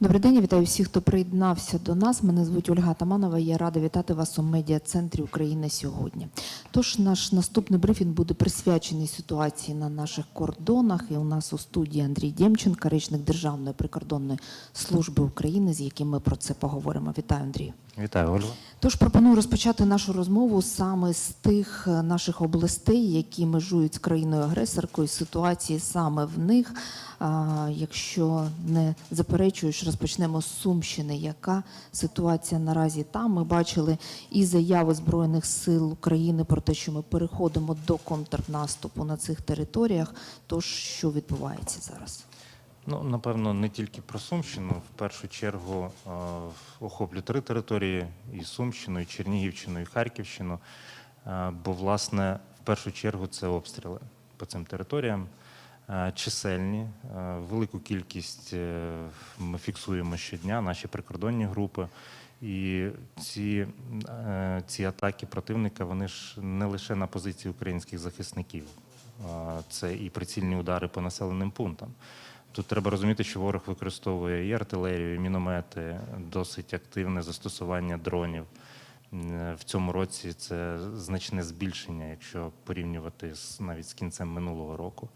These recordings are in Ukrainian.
Добрий день, я вітаю всіх, хто приєднався до нас. Мене звуть Ольга Таманова. Я рада вітати вас у медіа-центрі України сьогодні. Тож наш наступний брифінг буде присвячений ситуації на наших кордонах. І у нас у студії Андрій Дємченко, речник Державної прикордонної служби України, з яким ми про це поговоримо. Вітаю, Андрію. Вітаю, Ольга. Тож пропоную розпочати нашу розмову саме з тих наших областей, які межують з країною агресоркою, ситуації саме в них. Якщо не заперечуєш, розпочнемо з Сумщини. Яка ситуація наразі там? Ми бачили і заяви збройних сил України про те, що ми переходимо до контрнаступу на цих територіях. Тож що відбувається зараз? Ну, напевно, не тільки про Сумщину. В першу чергу е, охоплю три території: і Сумщину, і Чернігівщину, і Харківщину. Е, бо, власне, в першу чергу це обстріли по цим територіям. Е, Чисельні, е, велику кількість е, ми фіксуємо щодня, наші прикордонні групи. І ці, ці атаки противника вони ж не лише на позиції українських захисників, це і прицільні удари по населеним пунктам. Тут треба розуміти, що ворог використовує і артилерію, і міномети, досить активне застосування дронів. В цьому році це значне збільшення, якщо порівнювати з навіть з кінцем минулого року.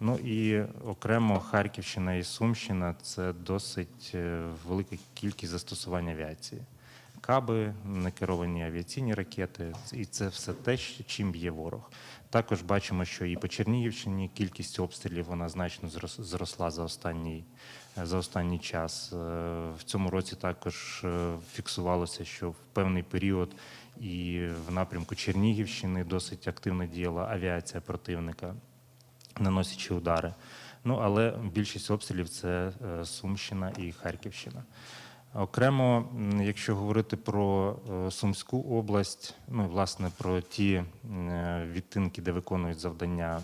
Ну і окремо Харківщина і Сумщина це досить е, велика кількість застосування авіації. Каби, некеровані авіаційні ракети, і це все те, чим б'є ворог. Також бачимо, що і по Чернігівщині кількість обстрілів вона значно зросла за останній, за останній час. Е, В цьому році також е, фіксувалося, що в певний період і в напрямку Чернігівщини досить активно діяла авіація противника, наносячи удари. Ну але більшість обстрілів це е, Сумщина і Харківщина. Окремо, якщо говорити про е, Сумську область, ну і, власне про ті е, відтинки, де виконують завдання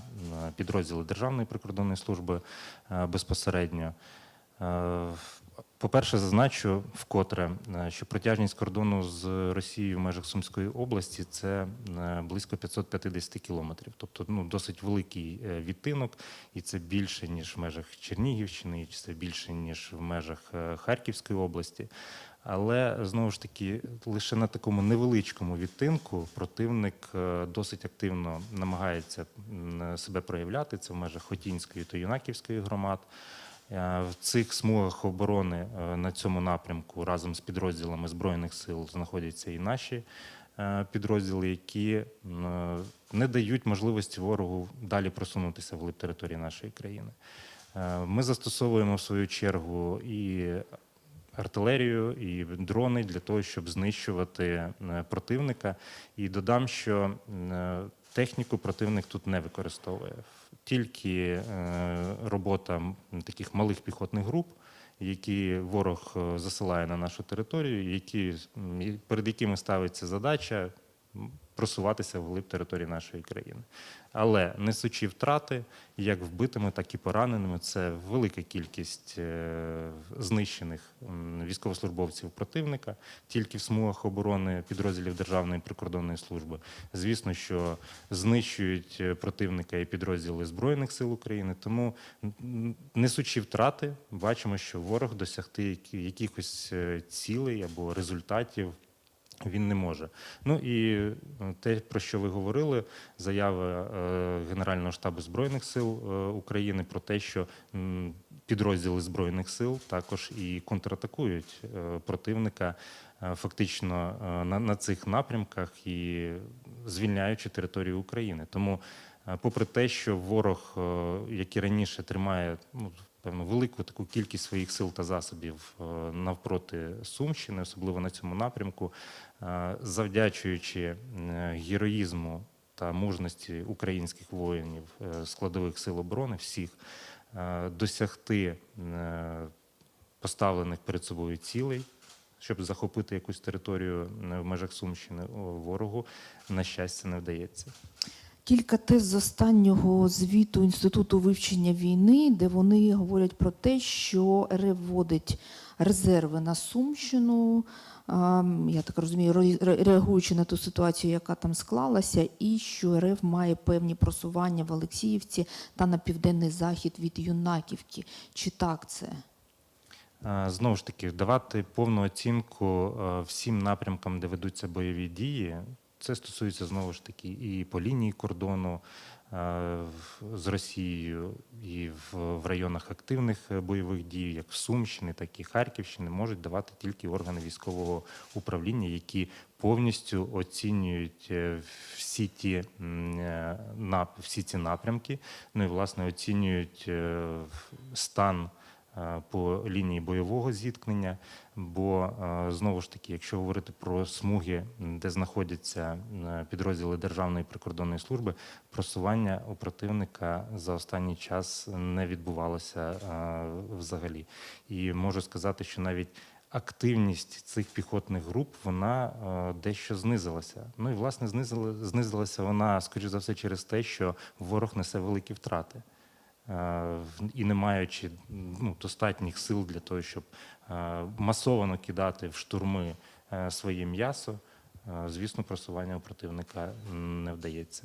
підрозділи Державної прикордонної служби безпосередньо. По-перше, зазначу вкотре, е, що протяжність кордону з Росією в межах Сумської області це е, близько 550 кілометрів, тобто ну, досить великий е, відтинок, і це більше ніж в межах Чернігівщини, і це більше ніж в межах Харківської області. Але знову ж таки, лише на такому невеличкому відтинку противник досить активно намагається себе проявляти. Це в межах Хотінської та Юнаківської громад. Е, В цих смугах оборони е, на цьому напрямку разом з підрозділами Збройних сил знаходяться і наші е, підрозділи, які не дають можливості ворогу далі просунутися вглиб території нашої країни. Ми застосовуємо в свою чергу і артилерію, і дрони для того, щоб знищувати противника. І додам, що техніку противник тут не використовує. Тільки е, робота таких малих піхотних груп, які ворог е, засилає на нашу територію, які, перед якими ставиться задача просуватися вглиб території нашої країни. Але несучи втрати, як вбитими, так і пораненими, це велика кількість е, знищених військовослужбовців противника тільки в смугах оборони підрозділів Державної прикордонної служби. Звісно, що знищують е, противника і підрозділи Збройних сил України. Тому, несучи втрати, бачимо, що ворог досягти якихось е, цілей або результатів він не може. Ну і е, те, про що ви говорили, заява е, Генерального штабу Збройних сил е, України про те, що підрозділи Збройних сил також і контратакують противника фактично на, на цих напрямках і звільняючи територію України. Тому, попри те, що ворог, як і раніше, тримає ну, певно велику таку кількість своїх сил та засобів е, навпроти Сумщини, особливо на цьому напрямку, е, завдячуючи е, героїзму та мужності українських воїнів складових сил оборони, всіх досягти поставлених перед собою цілей. Щоб захопити якусь територію в межах Сумщини ворогу, на щастя, не вдається. Кілька тез з останнього звіту Інституту вивчення війни, де вони говорять про те, що РФ вводить резерви на Сумщину. Я так розумію, ре- ре- реагуючи на ту ситуацію, яка там склалася, і що РФ має певні просування в Олексіївці та на південний захід від Юнаківки. Чи так це? Знову ж таки, давати повну оцінку всім напрямкам, де ведуться бойові дії. Це стосується знову ж таки і по лінії кордону е, з Росією, і в, районах активних е, бойових дій, як в Сумщини, так і Харківщини, можуть давати тільки органи військового управління, які повністю оцінюють е, всі ті всі ці напрямки, ну і власне оцінюють стан по лінії бойового зіткнення. Бо е, знову ж таки, якщо говорити про смуги, де знаходяться е, підрозділи Державної прикордонної служби, просування у противника за останній час не відбувалося е, взагалі. І можу сказати, що навіть активність цих піхотних груп вона е, дещо знизилася. Ну і власне знизила, знизилася вона, скоріш за все, через те, що ворог несе великі втрати. Е, І не маючи ну, достатніх сил для того, щоб масовано масово кидати в штурми е, своє м'ясо, е, звісно, просування у противника не вдається.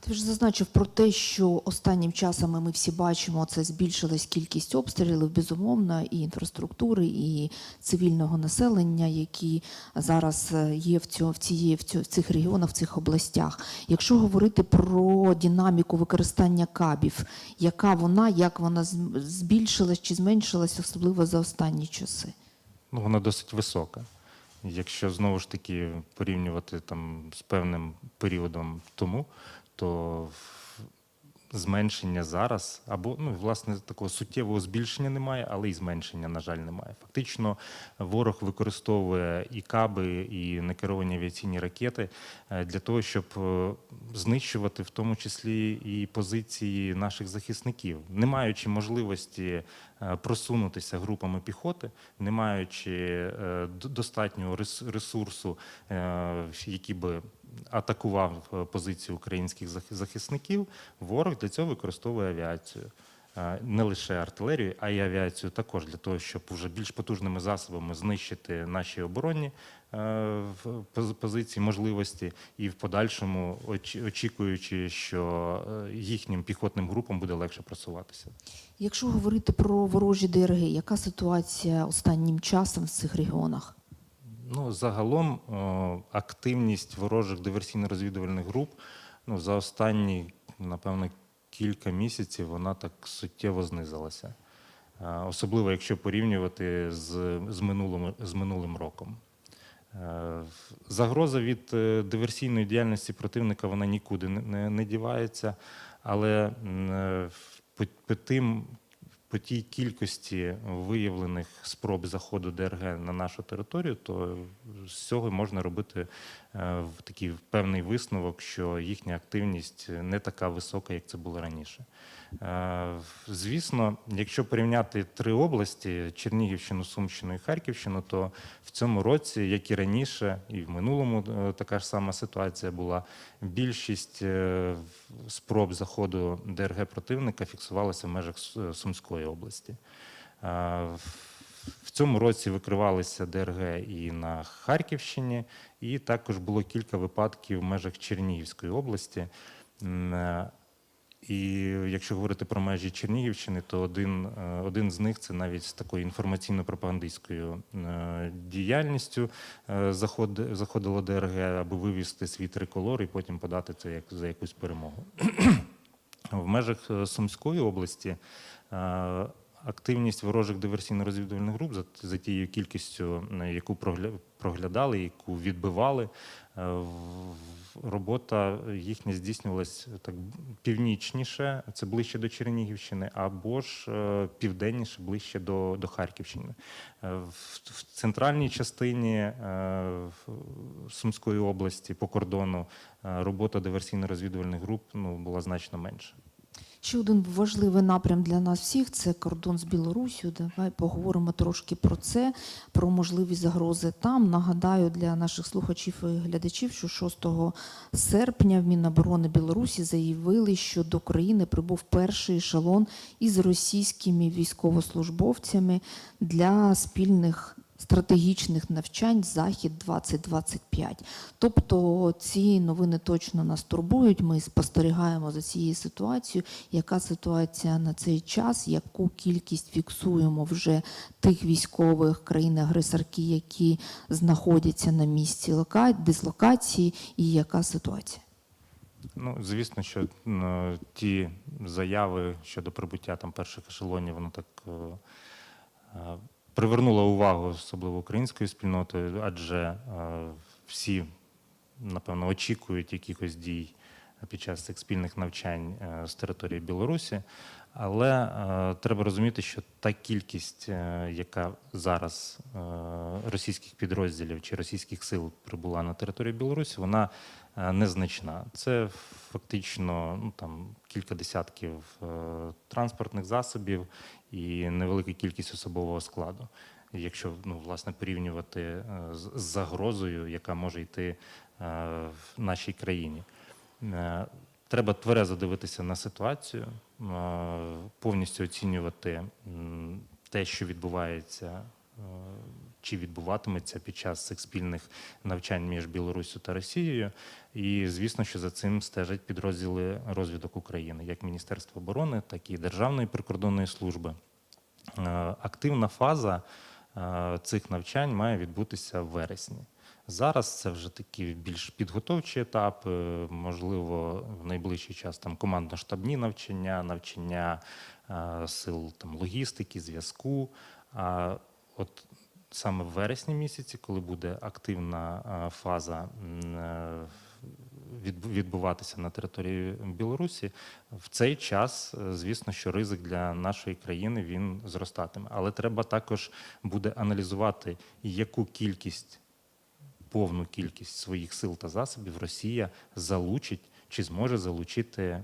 Ти вже зазначив про те, що останнім часом ми всі бачимо, це збільшилась кількість обстрілів, безумовно, і інфраструктури, і цивільного населення, які зараз е, є в, цьо, в, цієї, в, цьо, в цих регіонах, в цих областях. Якщо говорити про динаміку використання кабів, яка вона, як вона збільшилась чи зменшилась, особливо за останні часи? Ну, вона досить висока. Якщо знову ж таки порівнювати там з певним періодом тому, то зменшення зараз, або ну власне такого суттєвого збільшення немає, але і зменшення, на жаль, немає. Фактично, ворог використовує і каби, і некеровані авіаційні ракети е, для того, щоб е, знищувати в тому числі і позиції наших захисників, не маючи можливості е, просунутися групами піхоти, не маючи е, достатнього рес- ресурсу, е, який би атакував е, позиції українських зах- захисників, ворог для цього використовує авіацію. Е, Не лише артилерію, а й авіацію також для того, щоб вже більш потужними засобами знищити наші оборонні е, позиції, можливості, і в подальшому оч- очікуючи, що їхнім піхотним групам буде легше просуватися. Якщо говорити про ворожі ДРГ, яка ситуація останнім часом в цих регіонах? Ну, загалом активність ворожих диверсійно-розвідувальних груп ну, за останні, напевно, кілька місяців вона так суттєво знизилася. Е, Особливо, якщо порівнювати з, з, минулим, з минулим роком. Е, Загроза від е, диверсійної діяльності противника вона нікуди не, не, не дівається, але по, по тим по тій кількості виявлених спроб заходу ДРГ на нашу територію, то з цього можна робити е, в такий певний висновок, що їхня активність не така висока, як це було раніше. Е, Звісно, якщо порівняти три області Чернігівщину, Сумщину і Харківщину, то в цьому році, як і раніше, і в минулому е, така ж сама ситуація була. Більшість е, спроб заходу ДРГ противника фіксувалася в межах Сумської області. В цьому році викривалися ДРГ і на Харківщині, і також було кілька випадків в межах Чернігівської області. І якщо говорити про межі Чернігівщини, то один, е, один з них це навіть з такою інформаційно-пропагандистською е, діяльністю е, заход, заходило ДРГ, аби вивізти свій триколор і потім подати це як за якусь перемогу. В межах Сумської області активність ворожих диверсійно-розвідувальних груп за, за тією кількістю, е, яку прогля- проглядали, яку відбивали, е, робота їхня здійснювалась так північніше, це ближче до Чернігівщини, або ж е, південніше, ближче до, до Харківщини. Е, В, в центральній частині е, Сумської області по кордону е, робота диверсійно-розвідувальних груп ну, була значно менша. Ще один важливий напрям для нас всіх це кордон з Білоруссю. Давай поговоримо трошки про це, про можливі загрози там. Нагадаю для наших слухачів і глядачів, що 6 серпня в Міноборони Білорусі заявили, що до країни прибув перший ешелон із російськими військовослужбовцями для спільних стратегічних навчань Захід 2025. Тобто ці новини точно нас турбують. Ми спостерігаємо за цією ситуацією. Яка ситуація на цей час? Яку кількість фіксуємо вже тих військових країн-агресорки, які знаходяться на місці дислокації, і яка ситуація? Ну, звісно, що м, ті заяви щодо прибуття там перших ешелонів, воно так е, привернуло увагу, особливо української спільноти, адже е, всі, напевно, очікують якихось дій під час цих спільних навчань е, з території Білорусі. Але е, треба розуміти, що та кількість, е, яка зараз е, російських підрозділів чи російських сил прибула на територію Білорусі, вона е, незначна. Це фактично ну, там, кілька десятків е, транспортних засобів і невелика кількість особового складу. Якщо ну, власне порівнювати е, з загрозою, яка може йти е, в нашій країні. Е, Треба тверезо дивитися на ситуацію, е, повністю оцінювати те, що відбувається е, чи відбуватиметься під час цих спільних навчань між Білоруссю та Росією. І звісно, що за цим стежать підрозділи розвідок України, як Міністерство оборони, так і Державної прикордонної служби. Активна фаза цих навчань має відбутися в вересні. Зараз це вже такі більш підготовчі етапи, можливо, в найближчий час там командно-штабні навчання, навчання е, сил там, логістики, зв'язку. А от саме в вересні місяці, коли буде активна е, фаза е, відбуватися на території Білорусі, в цей час, звісно, що ризик для нашої країни він зростатиме. Але треба також буде аналізувати, яку кількість повну кількість своїх сил та засобів Росія залучить чи зможе залучити е,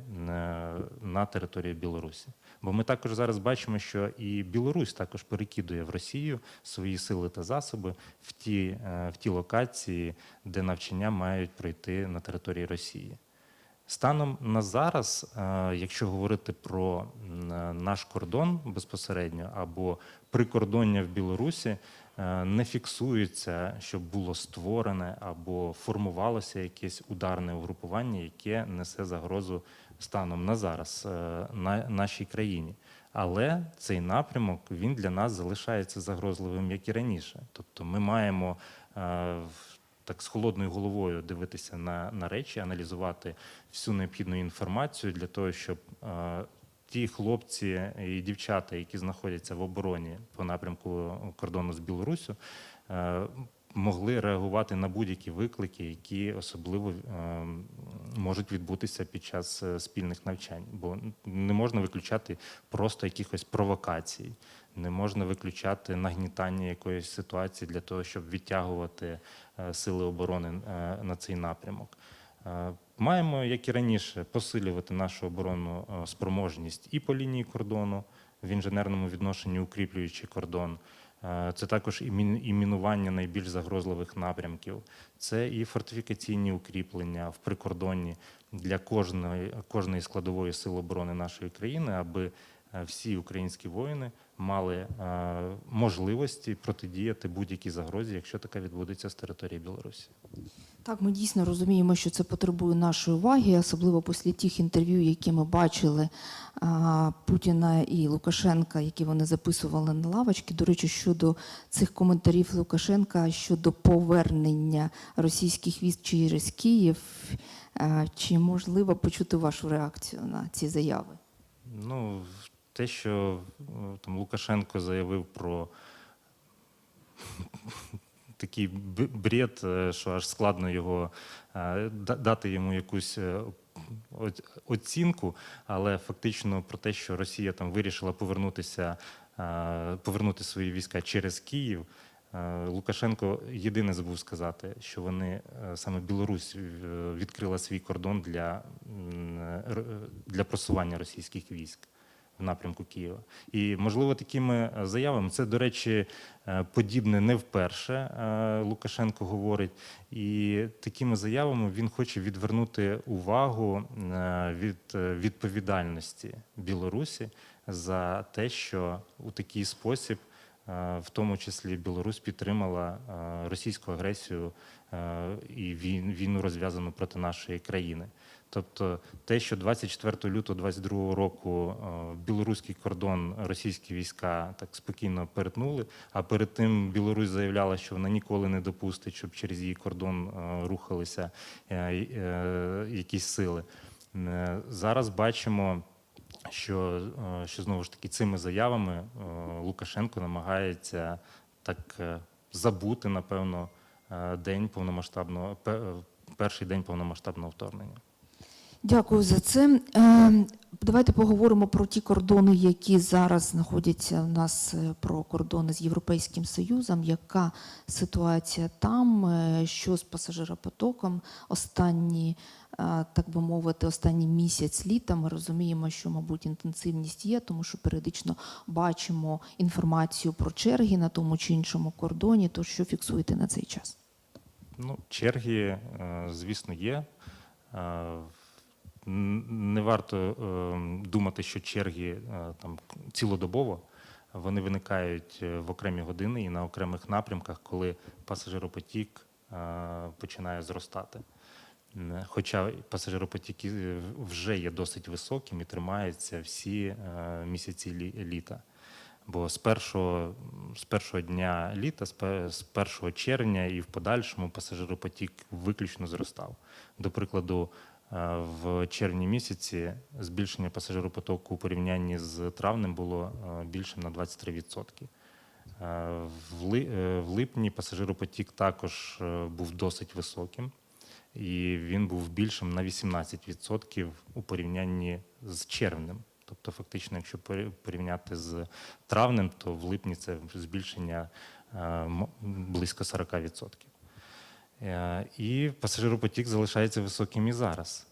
на територію Білорусі. Бо ми також зараз бачимо, що і Білорусь також перекидує в Росію свої сили та засоби в ті, е, в ті локації, де навчання мають пройти на території Росії. Станом на зараз, е, якщо говорити про наш кордон безпосередньо або прикордоння в Білорусі, не фіксується, щоб було створене або формувалося якесь ударне угрупування, яке несе загрозу станом на зараз е, на нашій країні. Але цей напрямок він для нас залишається загрозливим, як і раніше. Тобто, ми маємо е, так з холодною головою дивитися на, на речі, аналізувати всю необхідну інформацію для того, щоб е, ті хлопці і дівчата, які знаходяться в обороні по напрямку кордону з Білоруссю, е, могли реагувати на будь-які виклики, які особливо е, можуть відбутися під час е, спільних навчань. Бо не можна виключати просто якихось провокацій, не можна виключати нагнітання якоїсь ситуації для того, щоб відтягувати сили оборони на цей напрямок. Маємо, як і раніше, посилювати нашу оборонну е, спроможність і по лінії кордону в інженерному відношенні, укріплюючи кордон. Е, Це також і мінування найбільш загрозливих напрямків. Це і фортифікаційні укріплення в прикордонні для кожної, кожної складової сил оборони нашої країни, аби е, всі українські воїни мали е, можливості протидіяти будь-якій загрозі, якщо така відбудеться з території Білорусі. Так, ми дійсно розуміємо, що це потребує нашої уваги, особливо після тих інтерв'ю, які ми бачили Путіна і Лукашенка, які вони записували на лавочки. До речі, щодо цих коментарів Лукашенка щодо повернення російських військ через Київ, чи можливо почути вашу реакцію на ці заяви? Ну, те, що е, там Лукашенко заявив про такий бред, е, що аж складно його е, дати йому якусь оцінку, але фактично про те, що Росія там вирішила повернутися, повернути свої війська через Київ. Лукашенко єдине забув сказати, що вони саме Білорусь відкрила свій кордон для, для просування російських військ в напрямку Києва. І можливо такими е, заявами це, до речі, е, подібне не вперше. е, Лукашенко говорить, і такими заявами він хоче відвернути увагу від відповідальності Білорусі за те, що у такий спосіб в тому числі Білорусь підтримала е, російську агресію е, і війну розв'язану проти нашої країни. Тобто те, що 24 лютого 22 року е, білоруський кордон російські війська так спокійно перетнули, а перед тим Білорусь заявляла, що вона ніколи не допустить, щоб через її кордон е, рухалися е, е, якісь сили. Е, Зараз бачимо, що, е, що знову ж таки цими заявами е, Лукашенко намагається так е, забути, напевно, день повномасштабного пе- перший день повномасштабного вторгнення. Дякую за це. Е, Давайте поговоримо про ті кордони, які зараз знаходяться у нас е, про кордони з Європейським Союзом. Яка ситуація там? Е, Що з пасажиропотоком? Останні, так би мовити, останній місяць літа. Ми розуміємо, що, мабуть, інтенсивність є, тому що періодично бачимо інформацію про черги на тому чи іншому кордоні. То що фіксуєте на цей час? Ну, черги, звісно, є. Не варто е, думати, що черги е, там цілодобово. Вони виникають е, в окремі години і на окремих напрямках, коли пасажиропотік е, починає зростати. Хоча пасажиропотік вже є досить високим і тримається всі місяці літа. Бо з першого, з першого дня літа, з 1 червня і в подальшому пасажиропотік виключно зростав. До прикладу, в червні місяці збільшення пасажиропотоку у порівнянні з травнем було е, більше на 23%. Е, В ли- е, в липні пасажиропотік також е, був досить високим, і він був більшим на 18% у порівнянні з червнем. Тобто, фактично, якщо порівняти з травнем, то в липні це збільшення е, близько 40%. Е, І пасажиропотік залишається високим і зараз.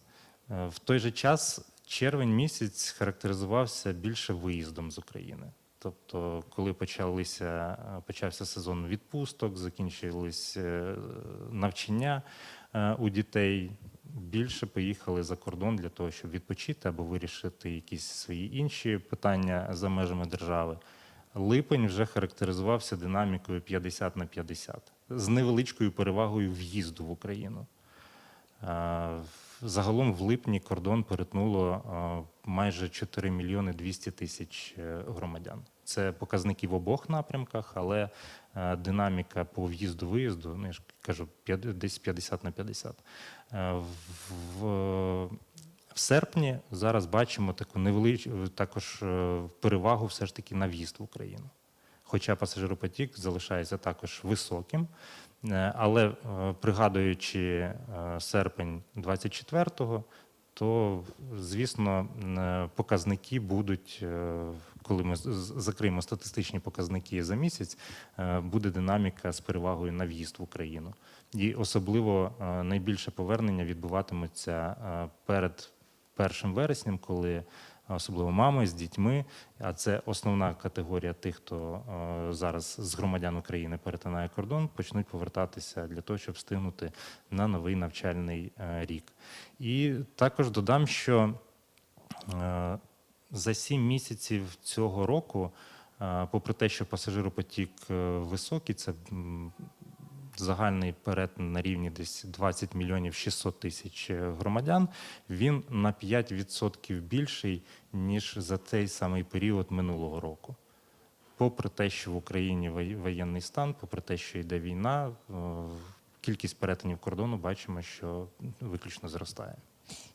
Е, В той же час червень місяць характеризувався більше виїздом з України. Тобто, коли почалися, е, почався сезон відпусток, закінчились навчання у дітей, більше поїхали за кордон для того, щоб відпочити або вирішити якісь свої інші питання за межами держави. Липень вже характеризувався динамікою 50 на 50 з невеличкою перевагою в'їзду в Україну. Е, Загалом в липні кордон перетнуло е, майже 4 мільйони 200 тисяч е, громадян. Це показники в обох напрямках, але динаміка по в'їзду-виїзду, ну я ж кажу, десь 50 на 50. Е, В, в серпні зараз бачимо таку невеличку також е, перевагу все ж таки на в'їзд в Україну. Хоча пасажиропотік залишається також високим. Е, Але е, пригадуючи серпень 24-го, то, звісно, показники будуть, коли ми закриємо статистичні показники за місяць, буде динаміка з перевагою на в'їзд в Україну. І особливо найбільше повернення відбуватиметься перед 1 вереснем, коли особливо мами з дітьми, а це основна категорія тих, хто е, зараз з громадян України перетинає кордон, почнуть повертатися для того, щоб встигнути на новий навчальний е, рік. І також додам, що е, за сім місяців цього року, е, попри те, що пасажиропотік е, високий, це загальний перетин на рівні десь 20 мільйонів 600 тисяч е, громадян, він на 5% більший, ніж за цей самий період минулого року. Попри те, що в Україні воєнний стан, попри те, що йде війна, е, кількість перетинів кордону бачимо, що виключно зростає.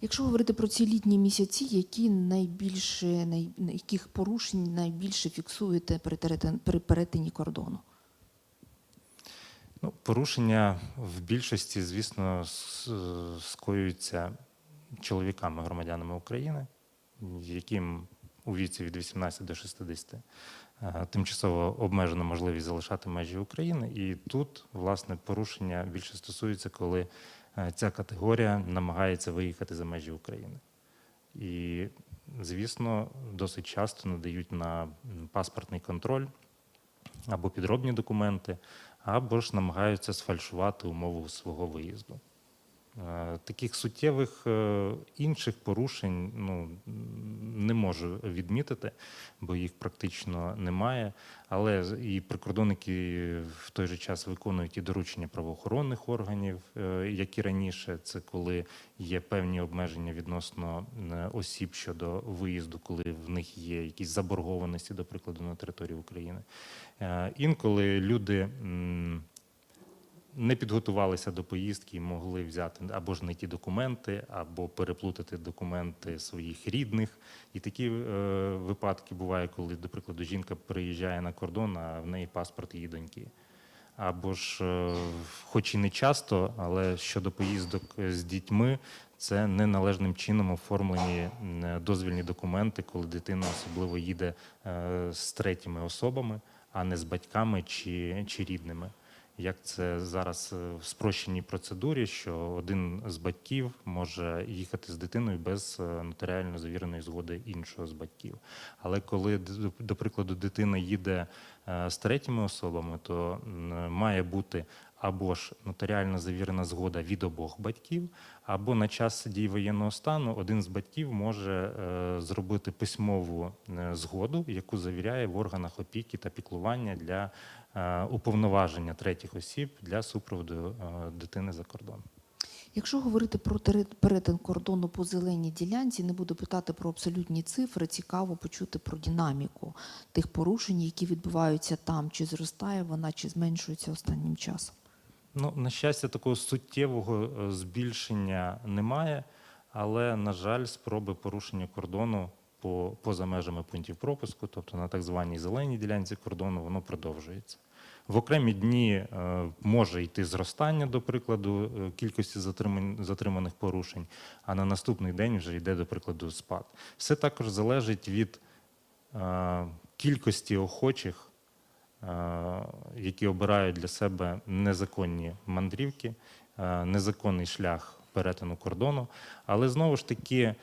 Якщо говорити про ці літні місяці, які найбільше най, яких порушень найбільше фіксуєте при перетин- при перетині кордону? Ну, порушення в більшості, звісно, скоюються чоловіками, громадянами України, яким у віці від 18 до 60 е, тимчасово обмежена можливість залишати межі України. І тут, власне, порушення більше стосується, коли е, ця категорія намагається виїхати за межі України. І, звісно, досить часто надають на паспортний контроль або підробні документи, або ж намагаються сфальшувати умову свого виїзду. Е, Таких суттєвих е, інших порушень ну, не можу відмітити, бо їх практично немає. Але і прикордонники в той же час виконують і доручення правоохоронних органів, е, як і раніше. Це коли є певні обмеження відносно осіб щодо виїзду, коли в них є якісь заборгованості, до прикладу, на території України. Інколи люди. Не підготувалися до поїздки і могли взяти або ж не ті документи, або переплутати документи своїх рідних. І такі е, випадки бувають, коли, до прикладу, жінка приїжджає на кордон, а в неї паспорт її доньки. Або ж, е, хоч і не часто, але щодо поїздок з дітьми, це неналежним чином оформлені дозвільні документи, коли дитина особливо їде е, з третіми особами, а не з батьками чи, чи рідними як це зараз е, в спрощеній процедурі, що один з батьків може їхати з дитиною без е, нотаріально завіреної згоди іншого з батьків. Але коли, до прикладу, дитина їде з третіми особами, то має бути або ж нотаріально завірена згода від обох батьків, або на час дії воєнного стану один з батьків може е, зробити письмову е, згоду, яку завіряє в органах опіки та піклування для е, уповноваження третіх осіб для супроводу е, дитини за кордон. Якщо говорити про перетин кордону по зеленій ділянці, не буду питати про абсолютні цифри, цікаво почути про динаміку тих порушень, які відбуваються там, чи зростає вона, чи зменшується останнім часом. Ну, на щастя, такого суттєвого е, збільшення немає, але, на жаль, спроби порушення кордону по, поза межами пунктів пропуску, тобто на так званій зеленій ділянці кордону, воно продовжується. В окремі дні е, може йти зростання, до прикладу, е, кількості затриманих порушень, а на наступний день вже йде, до прикладу, спад. Все також залежить від е, кількості охочих які обирають для себе незаконні мандрівки, незаконний шлях перетину кордону. Але знову ж таки,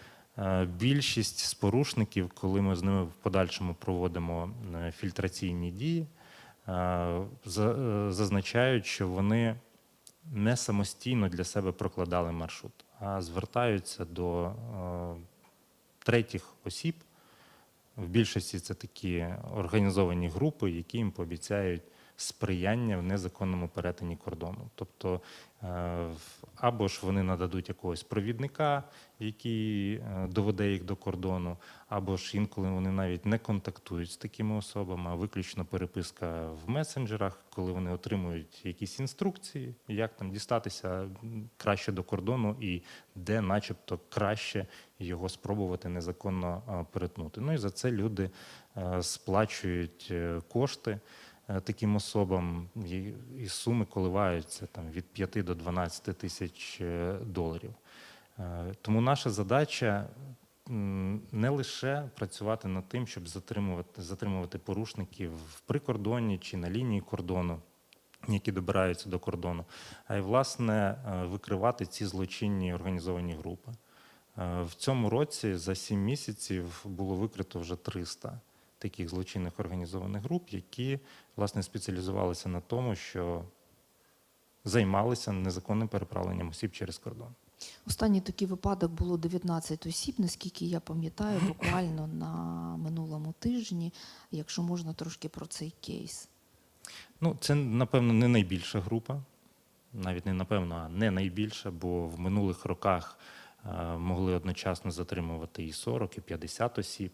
більшість з порушників, коли ми з ними в подальшому проводимо фільтраційні дії, зазначають, що вони не самостійно для себе прокладали маршрут, а звертаються до е, третіх осіб, в більшості це такі організовані групи, які їм пообіцяють сприяння в незаконному перетині кордону. Тобто е, або ж вони нададуть якогось провідника, який е, доведе їх до кордону, або ж інколи вони навіть не контактують з такими особами, а виключно переписка в месенджерах, коли вони отримують якісь інструкції, як там дістатися краще до кордону і де, начебто, краще його спробувати незаконно перетнути. Ну і за це люди е, сплачують е, кошти таким особам, і, суми коливаються там від 5 до 12 тисяч е, доларів. Е, Тому наша задача не лише працювати над тим, щоб затримувати, затримувати порушників в прикордоні чи на лінії кордону, які добираються до кордону, а й власне е, викривати ці злочинні організовані групи. Е, В цьому році за 7 місяців було викрито вже 300 таких злочинних організованих груп, які власне спеціалізувалися на тому, що займалися незаконним переправленням осіб через кордон. Останній такий випадок було 19 осіб, наскільки я пам'ятаю, буквально на минулому тижні. Якщо можна трошки про цей кейс. Ну, це, напевно, не найбільша група, навіть не напевно, а не найбільша, бо в минулих роках е, могли одночасно затримувати і 40, і 50 осіб.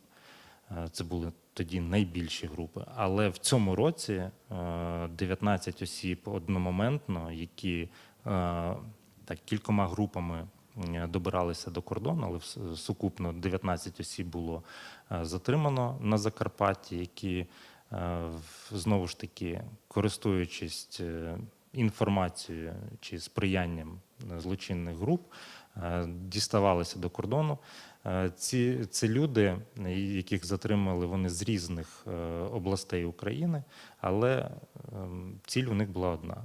Е, Це були тоді найбільші групи. Але в цьому році е, 19 осіб одномоментно, які е, так кількома групами добиралися до кордону, але сукупно 19 осіб було е, затримано на Закарпатті, які е, знову ж таки, користуючись е, інформацією чи сприянням е, злочинних груп, е, діставалися до кордону. Е, Ці це люди, е, яких затримали вони з різних е, областей України, але ем, ціль у них була одна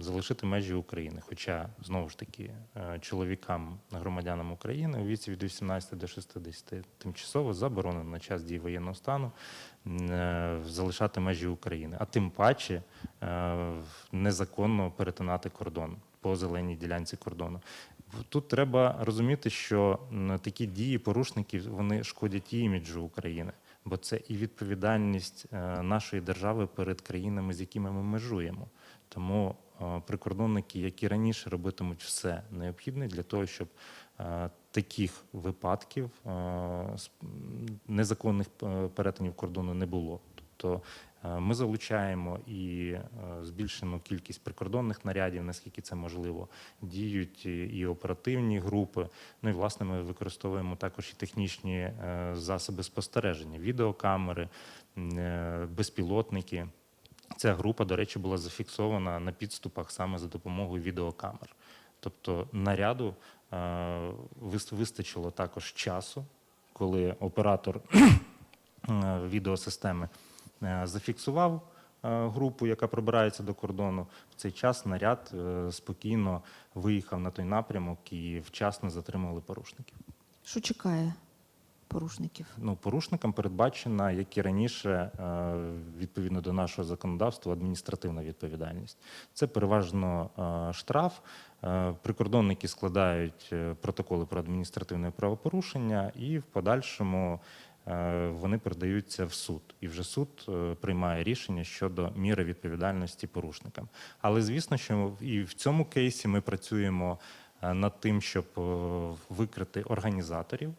залишити межі України. Хоча знову ж таки чоловікам, громадянам України у віці від 18 до 60 тимчасово заборонено на час дії воєнного стану залишати межі України, а тим паче незаконно перетинати кордон. по зеленій ділянці кордону. Тут треба розуміти, що такі дії порушників вони шкодять і іміджу України, бо це і відповідальність е, нашої держави перед країнами, з якими ми межуємо. Тому е, прикордонники, які раніше робитимуть все необхідне для того, щоб е, таких випадків незаконних перетинів кордону не було. Тобто ми залучаємо і е, збільшену кількість прикордонних нарядів, наскільки це можливо. Діють і, оперативні групи. Ну і власне ми використовуємо також і технічні е, засоби спостереження, відеокамери, е, безпілотники. Ця група, до речі, була зафіксована на підступах саме за допомогою відеокамер. Тобто наряду е, вистачило також часу, коли оператор е, відеосистеми е, зафіксував е, групу, яка пробирається до кордону. В цей час наряд е, спокійно виїхав на той напрямок і вчасно затримали порушників. Що чекає порушників? Ну, порушникам передбачена, як і раніше, е, відповідно до нашого законодавства, адміністративна відповідальність. Це переважно е, штраф. Е, Прикордонники складають е, протоколи про адміністративне правопорушення, і в подальшому е, вони передаються в суд. І вже суд е, приймає рішення щодо міри відповідальності порушникам. Але звісно, що і в цьому кейсі ми працюємо е, над тим, щоб е, викрити організаторів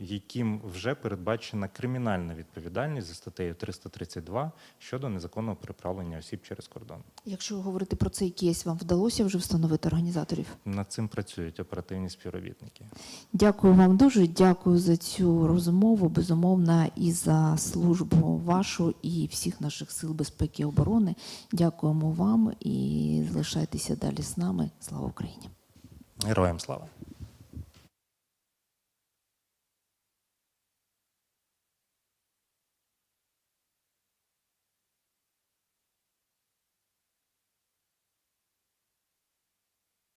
яким вже передбачена кримінальна відповідальність за статтею 332 щодо незаконного переправлення осіб через кордон. Якщо говорити про цей кейс, вам вдалося вже встановити організаторів? Над цим працюють оперативні співробітники. Дякую вам дуже. Дякую за цю розмову. Безумовно, і за службу вашу і всіх наших сил безпеки і оборони. Дякуємо вам і залишайтеся далі з нами. Слава Україні! Героям слава!